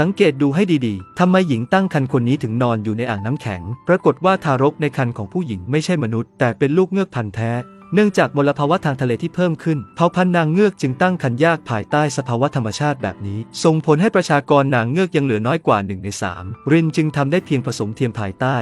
สังเกตดูให้ดีๆ ทำไมหญิงตั้งครรภ์คนนี้ถึงนอนอยู่ในอ่างน้ำแข็ง ปรากฏว่าทารกในครรภ์ของผู้หญิงไม่ใช่มนุษย์ แต่เป็นลูกเงือกพันธุ์แท้ เนื่องจากมลภาวะทางทะเลที่เพิ่มขึ้น เผ่าพันธุ์นางเงือกจึงตั้งครรภ์ยากภายใต้สภาวะธรรมชาติแบบนี้ ส่งผลให้ประชากรนางเงือกยังเหลือน้อยกว่า1ใน3รินจึงทำได้เพียงผสมเทียมภายใต้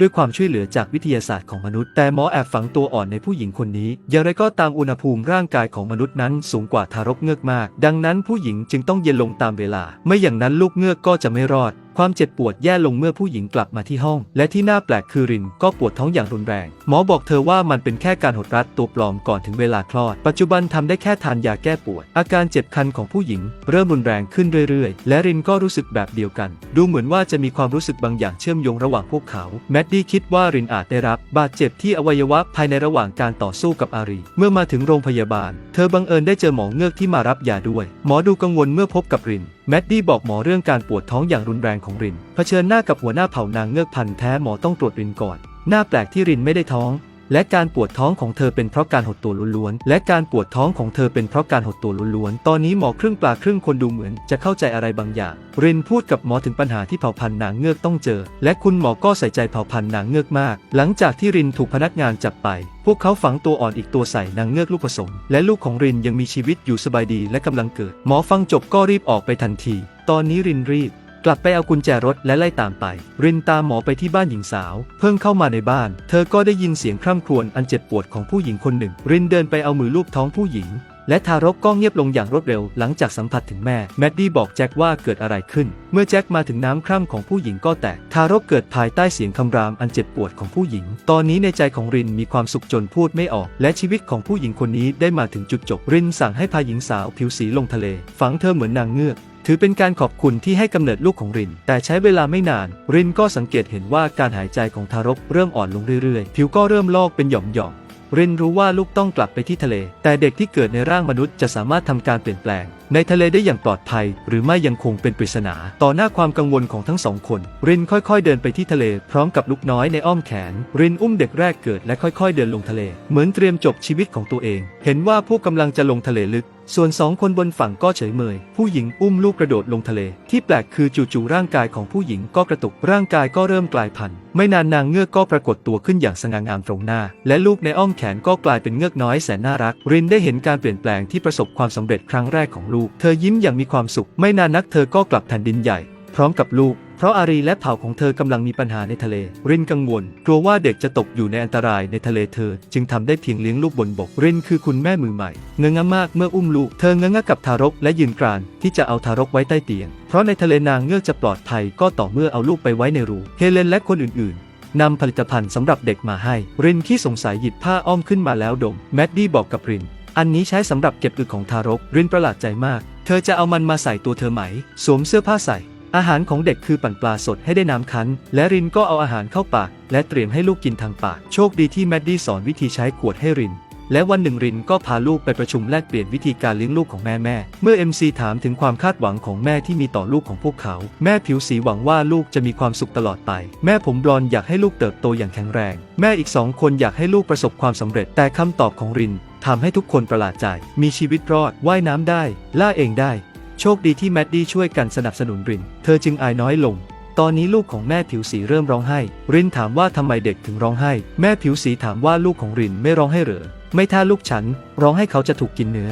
ด้วยความช่วยเหลือจากวิทยาศาสตร์ของมนุษย์ แต่หมอแอบฝังตัวอ่อนในผู้หญิงคนนี้ อย่างไรก็ตามอุณหภูมิร่างกายของมนุษย์นั้นสูงกว่าทารกเงือกมาก ดังนั้นผู้หญิงจึงต้องเย็นลงตามเวลา ไม่อย่างนั้นลูกเงือกก็จะไม่รอด ความเจ็บปวดแย่ลงเมื่อผู้หญิงกลับมาที่ห้อง และที่น่าแปลกคือรินก็ปวดท้องอย่างรุนแรง หมอบอกเธอว่ามันเป็นแค่การหดรัดตัวปลอมก่อนถึงเวลาคลอด ปัจจุบันทำได้แค่ทานยาแก้ปวด อาการเจ็บคันของผู้หญิง เริ่มรุนแรงขึ้นเรื่อยๆ และรินก็รู้สึกแบบเดียวกัน ดูเหมือนว่าจะมีความรู้สึกบางอย่างเชื่อมโยงระหว่างพวกเขาแมดดี้คิดว่ารินอาจได้รับบาดเจ็บที่อวัยวะภายในระหว่างการต่อสู้กับอารี เมื่อมาถึงโรงพยาบาล เธอบังเอิญได้เจอหมอเงือกที่มารับยาด้วย หมอดูกังวลเมื่อพบกับริน แมดดี้บอกหมอเรื่องการปวดท้องอย่างรุนแรงของริน เผชิญหน้ากับหัวหน้าเผ่านางเงือกพันธุ์แท้หมอต้องตรวจรินก่อน หน้าแปลกที่รินไม่ได้ท้อง และการปวดท้องของเธอเป็นเพราะการหดตัวล้วนๆ และการปวดท้องของเธอเป็นเพราะการหดตัวล้วนๆ ตอนนี้หมอครึ่งปลาครึ่งคนดูเหมือนจะเข้าใจอะไรบางอย่าง รินพูดกับหมอถึงปัญหาที่เผ่าพันธุ์นางเงือกต้องเจอ และคุณหมอก็ใส่ใจเผ่าพันธุ์นางเงือกมาก หลังจากที่รินถูกพนักงานจับไป พวกเขาฝังตัวอ่อนอีกตัวใส่นางเงือกลูกผสม และลูกของรินยังมีชีวิตอยู่สบายดีและกำลังเกิด หมอฟังจบก็รีบออกไปทันที ตอนนี้รินรีบ กลับไปเอากุญแจรถและไล่ตามไป รินตามหมอไปที่บ้านหญิงสาว เพิ่งเข้ามาในบ้าน เธอก็ได้ยินเสียงคร่ำครวญอันเจ็บปวดของผู้หญิงคนหนึ่ง รินเดินไปเอามือลูบท้องผู้หญิง และทารกก็เงียบลงอย่างรวดเร็วหลังจากสัมผัสถึงแม่ แมดดี้บอกแจ็คว่าเกิดอะไรขึ้น เมื่อแจ็คมาถึงน้ำคร่ำของผู้หญิงก็แตก ทารกเกิดภายใต้เสียงคำรามอันเจ็บปวดของผู้หญิง ตอนนี้ในใจของรินมีความสุขจนพูดไม่ออก และชีวิตของผู้หญิงคนนี้ได้มาถึงจุดจบ รินสั่งให้พาหญิงสาวผิวสีลงทะเล ฝังเธอเหมือนนางเงือก ถือเป็นการขอบคุณที่ให้กำเนิดลูกของริน แต่ใช้เวลาไม่นาน รินก็สังเกตเห็นว่าการหายใจของทารกเริ่มอ่อนลงเรื่อยๆ ผิวก็เริ่มลอกเป็นหย่อมๆรินรู้ว่าลูกต้องกลับไปที่ทะเล แต่เด็กที่เกิดในร่างมนุษย์จะสามารถทำการเปลี่ยนแปลงในทะเลได้อย่างปลอดภัย หรือไม่ยังคงเป็นปริศนา ต่อหน้าความกังวลของทั้งสองคน รินค่อยๆเดินไปที่ทะเลพร้อมกับลูกน้อยในอ้อมแขน รินอุ้มเด็กแรกเกิดและค่อยๆ เดินลงทะเล เหมือนเตรียมจบชีวิตของตัวเอง เห็นว่าพวกกำลังจะลงทะเลลึกส่วนสองคนบนฝั่งก็เฉยเมย ผู้หญิงอุ้มลูกกระโดดลงทะเล ที่แปลกคือจู่ๆร่างกายของผู้หญิงก็กระตุก ร่างกายก็เริ่มกลายพันธุ์ ไม่นานนางเงือกก็ปรากฏตัวขึ้นอย่างสง่างามตรงหน้า และลูกในอ้อมแขนก็กลายเป็นเงือกน้อยแสนน่ารัก รินได้เห็นการเปลี่ยนแปลงที่ประสบความสำเร็จครั้งแรกของลูก เธอยิ้มอย่างมีความสุข ไม่นานนักเธอก็กลับแผ่นดินใหญ่ พร้อมกับลูก เพราะอารีและเผ่าของเธอกำลังมีปัญหาในทะเล รินกังวล กลัวว่าเด็กจะตกอยู่ในอันตรายในทะเลเธอ จึงทำได้เพียงเลี้ยงลูกบนบก รินคือคุณแม่มือใหม่ เงงะมากเมื่ออุ้มลูก เธอเงงะกับทารกและยืนกรานที่จะเอาทารกไว้ใต้เตียง เพราะในทะเลนางเงือกจะปลอดภัยก็ต่อเมื่อเอาลูกไปไว้ในรูเฮเลนและคนอื่นๆนำผลิตภัณฑ์สำหรับเด็กมาให้ รินขี้สงสัยหยิบผ้าอ้อมขึ้นมาแล้วดม แมดดี้บอกกับริน อันนี้ใช้สำหรับเก็บอึของทารกรินประหลาดใจมาก เธอจะเอามันมาใส่ตัวเธอไหม สวมเสื้อผ้าใส่ อาหารของเด็กคือปั่นปลาสดให้ได้น้ำคั้น และรินก็เอาอาหารเข้าปาก และเตรียมให้ลูกกินทางปาก โชคดีที่แมดดี้สอนวิธีใช้ขวดให้ริน และวันหนึ่งรินก็พาลูกไปประชุมแลกเปลี่ยนวิธีการเลี้ยงลูกของแม่แม่ เมื่อ MC ถามถึงความคาดหวังของแม่ที่มีต่อลูกของพวกเขา แม่ผิวสีหวังว่าลูกจะมีความสุขตลอดไป แม่ผมบลอนอยากให้ลูกเติบโตอย่างแข็งแรง แม่อีกสองคนอยากให้ลูกประสบความสำเร็จ แต่คำตอบของรินทำให้ทุกคนประหลาดใจ มีชีวิตรอด ว่ายน้ำได้ ล่าเองได้ โชคดีที่แมดดี้ช่วยกันสนับสนุนริน เธอจึงอายน้อยลงตอนนี้ลูกของแม่ผิวสีเริ่มร้องไห้ รินถามว่าทำไมเด็กถึงร้องไห้ แม่ผิวสีถามว่าลูกของรินไม่ร้องให้เหรอ ไม่ถ้าลูกฉันร้องให้เขาจะถูกกินเนื้อ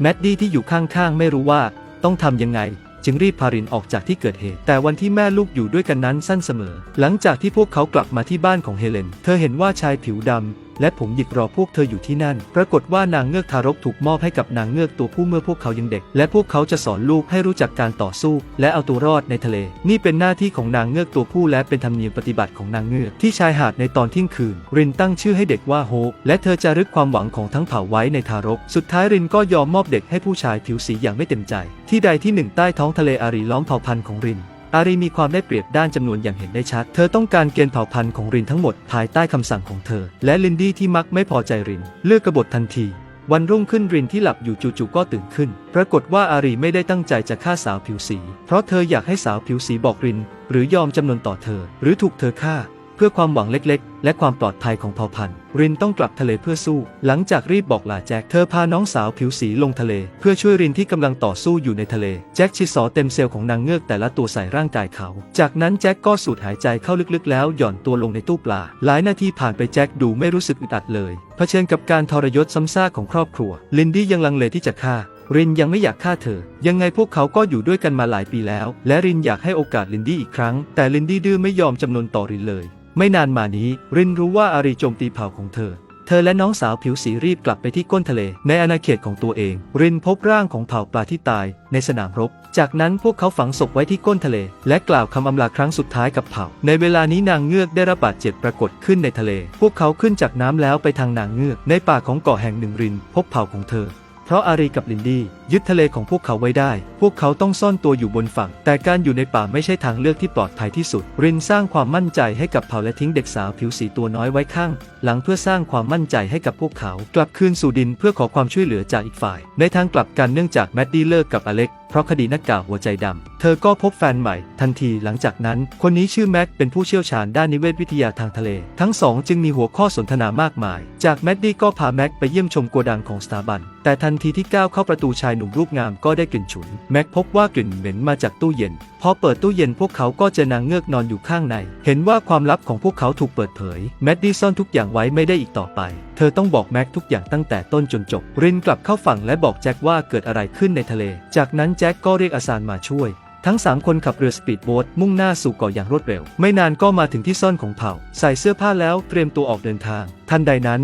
แมดดี้ที่อยู่ข้างๆ ไม่รู้ว่าต้องทำยังไง จึงรีบพารินออกจากที่เกิดเหตุ แต่วันที่แม่ลูกอยู่ด้วยกันนั้นสั้นเสมอ หลังจากที่พวกเขากลับมาที่บ้านของเฮเลน เธอเห็นว่าชายผิวดำ และผมหยิกรอพวกเธออยู่ที่นั่น ปรากฏว่านางเงือกทารกถูกมอบให้กับนางเงือกตัวผู้เมื่อพวกเขายังเด็ก และพวกเขาจะสอนลูกให้รู้จักการต่อสู้ และเอาตัวรอดในทะเล นี่เป็นหน้าที่ของนางเงือกตัวผู้และเป็นธรรมเนียมปฏิบัติของนางเงือกที่ชายหาดในตอนเที่ยงคืน รินตั้งชื่อให้เด็กว่าโฮปและเธอจะรึกความหวังของทั้งเผ่าไว้ในทารก สุดท้ายรินก็ยอมมอบเด็กให้ผู้ชายผิวสีอย่างไม่เต็มใจ ที่ใดที่หนึ่งใต้ท้องทะเลอารีล้อมเผ่าพันธุ์ของริน อารีมีความได้เปรียบด้านจำนวนอย่างเห็นได้ชัด เธอต้องการเกณฑ์เผ่าพันธุ์ของรินทั้งหมดภายใต้คำสั่งของเธอ และลินดี้ที่มักไม่พอใจริน เลือกกบฏทันที วันรุ่งขึ้นรินที่หลับอยู่จู่ๆก็ตื่นขึ้น ปรากฏว่าอารีไม่ได้ตั้งใจจะฆ่าสาวผิวสี เพราะเธออยากให้สาวผิวสีบอกริน หรือยอมจำนนต่อเธอ หรือถูกเธอฆ่า เพื่อความหวังเล็กๆ และความปลอดภัยของเผ่าพันธุ์ รินต้องกลับทะเลเพื่อสู้ หลังจากรีบบอกลาแจ็ค เธอพาน้องสาวผิวสีลงทะเล เพื่อช่วยรินที่กำลังต่อสู้อยู่ในทะเล แจ็คชิสอเต็มเซลล์ของนางเงือกแต่ละตัวใส่ร่างกายเขา จากนั้นแจ็คก็สูดหายใจเข้าลึกๆ แล้วหย่อนตัวลงในตู้ปลา หลายนาทีผ่านไปแจ็คดูไม่รู้สึกอึดอัดเลย เผชิญกับการทรยศซ้ำซากของครอบครัว ลินดี้ยังลังเลที่จะฆ่ารินยังไม่อยากฆ่าเธอ ยังไงพวกเขาก็อยู่ด้วยกันมาหลายปีแล้ว และรินอยากให้โอกาสลินดี้อีกครั้ง แต่ลินดี้ดื้อไม่ยอมจำนนต่อรินเลย ไม่นานมานี้ รินรู้ว่าอารีโจมตีเผ่าของเธอ เธอและน้องสาวผิวสีรีบกลับไปที่ก้นทะเล ในอาณาเขตของตัวเอง รินพบร่างของเผ่าปลาที่ตาย ในสนามรบ จากนั้นพวกเขาฝังศพไว้ที่ก้นทะเล และกล่าวคำอำลาครั้งสุดท้ายกับเผ่า ในเวลานี้นางเงือกได้รับบาดเจ็บปรากฏขึ้นในทะเล พวกเขาขึ้นจากน้ำแล้วไปทางนางเงือก ในป่าของเกาะแห่งหนึ่งริน พบเผ่าของเธอ เพราะอารีกับลินดี้ยึดทะเลของพวกเขาไว้ได้ พวกเขาต้องซ่อนตัวอยู่บนฝั่ง แต่การอยู่ในป่าไม่ใช่ทางเลือกที่ปลอดภัยที่สุด รินสร้างความมั่นใจให้กับเผ่าและทิ้งเด็กสาวผิวสีตัวน้อยไว้ข้าง หลังเพื่อสร้างความมั่นใจให้กับพวกเขา กลับคืนสู่ดินเพื่อขอความช่วยเหลือจากอีกฝ่าย ในทางกลับกันเนื่องจากแมดดี้เลิกกับอเล็กเพราะคดีนักกล่าวหัวใจดำ เธอก็พบแฟนใหม่ ทันทีหลังจากนั้น คนนี้ชื่อแม็กเป็นผู้เชี่ยวชาญด้านนิเวศวิทยาทางทะเล ทั้งสองจึงมีหัวข้อสนทนามากมาย จากแมดดี้ก็พาแม็กไปเยี่ยมชมโกดังของสถาบัน แต่ทันทีที่ก้าวเข้าประตูชายหนุ่มรูปงามก็ได้กลิ่นฉุน แม็กพบว่ากลิ่นเหม็นมาจากตู้เย็น พอเปิดตู้เย็นพวกเขาก็เจอนางเงือกนอนอยู่ข้างใน เห็นว่าความลับของพวกเขาถูกเปิดเผย แมดดี้ซ่อนทุกอย่างไว้ไม่ได้อีกต่อไป เธอต้องบอกแม็กทุกอย่างตั้งแต่ต้นจนจบ รินกลับเข้าฝั่งและบอกแจ็คว่าเกิดอะไรขึ้นในทะเล จากนั้นแจ็คก็เรียกอาซานมาช่วยทั้ง 3 คนขับเรือสปีดโบ๊ทมุ่งหน้าสู่เกาะอย่างรวดเร็ว ไม่นานก็มาถึงที่ซ่อนของเผ่า ใส่เสื้อผ้าแล้วเตรียมตัวออกเดินทาง ทันใดนั้น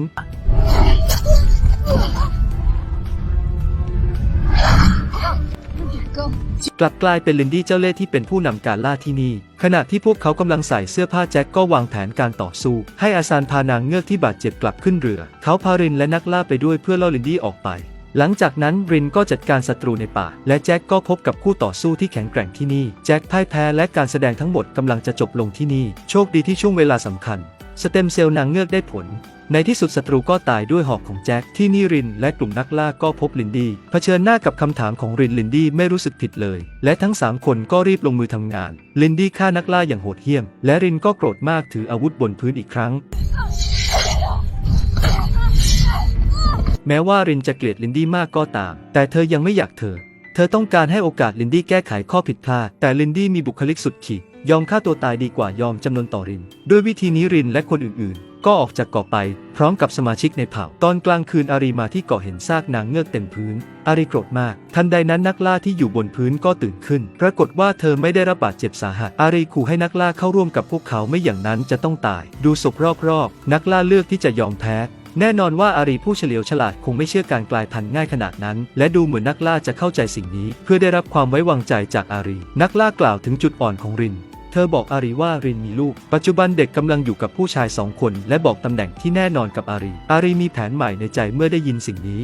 กลับกลายเป็นลินดี้เจ้าเล่ห์ที่เป็นผู้นำการล่าที่นี่ ขณะที่พวกเขากำลังใส่เสื้อผ้าแจ็คก็วางแผนการต่อสู้ ให้อาซานพานางเงือกที่บาดเจ็บกลับขึ้นเรือ เขาพารินและนักล่าไปด้วยเพื่อล่อลินดี้ออกไป หลังจากนั้นรินก็จัดการศัตรูในป่า และแจ็คก็พบกับคู่ต่อสู้ที่แข็งแกร่งที่นี่ แจ็คพ่ายแพ้และการแสดงทั้งหมดกำลังจะจบลงที่นี่ โชคดีที่ช่วงเวลาสำคัญ สเต็มเซลล์นางเงือกได้ผล ในที่สุดศัตรูก็ตายด้วยหอกของแจ็คที่นี่รินและกลุ่มนักล่าก็พบลินดี้เผชิญหน้ากับคำถามของรินลินดี้ไม่รู้สึกผิดเลย และทั้ง3คนก็รีบลงมือทำงาน ลินดี้ฆ่านักล่าอย่างโหดเหี้ยม และรินก็โกรธมากถืออาวุธบนพื้นอีกครั้ง แม้ว่ารินจะเกลียดลินดี้มากก็ตาม แต่เธอยังไม่อยากเธอ เธอต้องการให้โอกาสลินดี้แก้ไขข้อผิดพลาด แต่ลินดี้มีบุคลิกสุดขีด ยอมฆ่าตัวตายดีกว่ายอมจำนนต่อริน ด้วยวิธีนี้รินและคนอื่นๆ ก็ออกจากเกาะไป พร้อมกับสมาชิกในเผ่า ตอนกลางคืนอารีมาที่เกาะเห็นซากนางเงือกเต็มพื้น อารีโกรธมาก ทันใดนั้นนักล่าที่อยู่บนพื้นก็ตื่นขึ้น ปรากฏว่าเธอไม่ได้รับบาดเจ็บสาหัส อารีขู่ให้นักล่าเข้าร่วมกับพวกเขาไม่อย่างนั้นจะต้องตาย ดูศพรอบๆ นักล่าเลือกที่จะยอมแพ้ แน่นอนว่าอารีผู้เฉลียวฉลาดคงไม่เชื่อการกลายพันธุ์ง่ายขนาดนั้น และดูเหมือนนักล่าจะเข้าใจสิ่งนี้ เพื่อได้รับความไว้วางใจจากอารี นักล่ากล่าวถึงจุดอ่อนของริน เธอบอกอารีว่ารินมีลูก ปัจจุบันเด็กกำลังอยู่กับผู้ชายสองคน และบอกตำแหน่งที่แน่นอนกับอารี อารีมีแผนใหม่ในใจเมื่อได้ยินสิ่งนี้